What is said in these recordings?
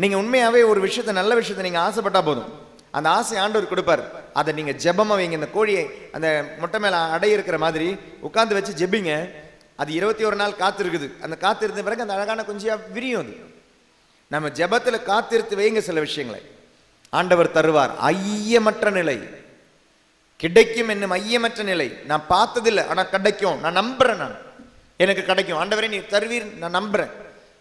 நீங்கள் உண்மையாகவே ஒரு விஷயத்தை நல்ல விஷயத்தை நீங்கள் ஆசைப்பட்டால் போதும். அந்த ஆசை ஆண்டவர் கொடுப்பார். அதை நீங்கள் ஜெபமாக வைங்க. இந்த கோழியை அந்த முட்டை மேலே அடை இருக்கிற மாதிரி உட்காந்து வச்சு ஜெபிங்க. அது இருபத்தி ஒரு நாள் காத்திருக்குது. அந்த காத்திருந்த பிறகு அந்த அழகான குஞ்சியாக விரியும் அது. நம்ம ஜெபத்தில் காத்திருத்து வைங்க சில விஷயங்களை. ஆண்டவர் தருவார். ஐயமற்ற நிலை. கிடைக்கும் என்னும் ஐயமற்ற நிலை. நான் பார்த்ததில்லை ஆனால் கிடைக்கும். நான் நம்புறேன் நான். எனக்கு கிடைக்கும். ஆண்டவரே நீ தருவீர். நான் நம்புறேன்.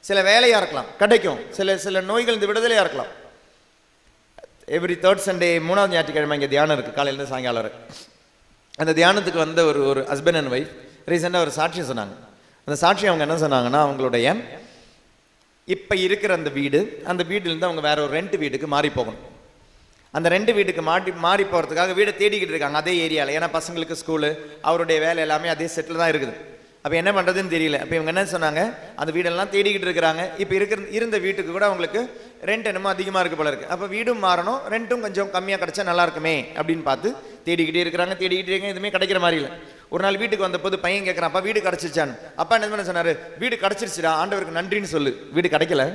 சில வேலையாக இருக்கலாம் கிடைக்கும். சில சில நோய்கள் இந்த விடுதலையாக இருக்கலாம். எவ்ரி தேர்ட் சண்டே மூணாவது ஞாயிற்றுக்கிழமை இங்கே தியானம் இருக்குது காலையிலேருந்து சாயங்காலம் வரை. அந்த தியானத்துக்கு வந்த ஒரு ஒரு ஹஸ்பண்ட் அண்ட் ஒய்ஃப் ரீசெண்டாக ஒரு சாட்சி சொன்னாங்க. அந்த சாட்சி அவங்க என்ன சொன்னாங்கன்னா அவங்களுடைய இப்போ இருக்கிற அந்த வீடு அந்த வீட்டிலேருந்து அவங்க வேற ஒரு ரெண்ட் வீட்டுக்கு மாறி போகணும். அந்த ரெண்டு வீட்டுக்கு மாட்டி மாறி போகிறதுக்காக வீடை தேடிக்கிட்டு இருக்காங்க அதே ஏரியாவில் ஏன்னா பசங்களுக்கு ஸ்கூலு அவருடைய வேலை எல்லாமே அதே செட்டில் தான் இருக்குது. அப்போ என்ன பண்ணுறதுன்னு தெரியல. அப்போ இவங்க என்ன சொன்னாங்க? அந்த வீடெல்லாம் தேடிக்கிட்டு இருக்கிறாங்க. இப்போ இருக்கிற இருந்த வீட்டுக்கு கூட அவங்களுக்கு ரெண்ட் என்னமோ அதிகமாக இருக்குது போல இருக்குது அப்போ வீடும் மாறணும் ரெண்ட்டும் கொஞ்சம் கம்மியாக கிடைச்சா நல்லா இருக்குமே அப்படின்னு பார்த்து தேடிக்கிட்டே இருக்கிறாங்க. தேடிக்கிட்டே இருக்காங்க எதுவுமே கிடைக்கிற மாதிரி இல்லை. ஒரு நாள் வீட்டுக்கு வந்தபோது பையன் கேட்குறான் அப்பா வீடு கிடச்சிருச்சான்னு. அப்பா என்ன பண்ண சொன்னார்? வீடு கிடச்சிருச்சுடா ஆண்டவருக்கு நன்றின்னு சொல்லு. வீடு கிடைக்கல.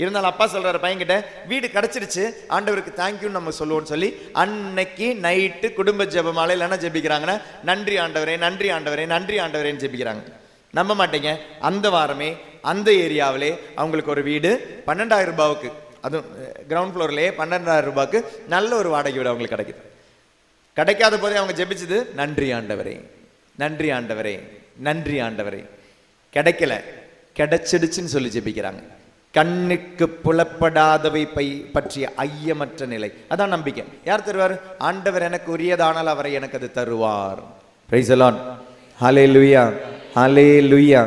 இருந்தாலும் அப்பா சொல்கிறார் பையன்கிட்ட வீடு கிடச்சிருச்சு ஆண்டவருக்கு தேங்க்யூன்னு நம்ம சொல்லுவோம்னு சொல்லி அன்னைக்கு நைட்டு குடும்ப ஜெபமாலை இல்லைன்னா ஜெபிக்கிறாங்கன்னா நன்றி ஆண்டவரே நன்றி ஆண்டவரே நன்றி ஆண்டவரேன்னு ஜெபிக்கிறாங்க. நம்ப மாட்டேங்க. அந்த வாரமே அந்த ஏரியாவிலே அவங்களுக்கு ஒரு வீடு பன்னெண்டாயிரம் ரூபாவுக்கு அதுவும் கிரவுண்ட் ஃப்ளோர்லேயே பன்னெண்டாயிரம் ரூபாய்க்கு நல்ல ஒரு வாடகை வீடு அவங்களுக்கு கிடைக்குது. கிடைக்காத போதே அவங்க ஜெபிச்சது நன்றி ஆண்டவரே நன்றி ஆண்டவரே நன்றி ஆண்டவரே. கிடைக்கல. கிடைச்சிடுச்சுன்னு சொல்லி ஜெபிக்கிறாங்க. கண்ணுக்கு புலப்படாதவை பை பற்றிய ஐயமற்ற நிலை. அதான் நம்பிக்கை. யார் தருவார்? ஆண்டவர் எனக்கு உரியதானால் அவரை எனக்கு அது தருவார். ஹலே லுயா ஹலே லுயா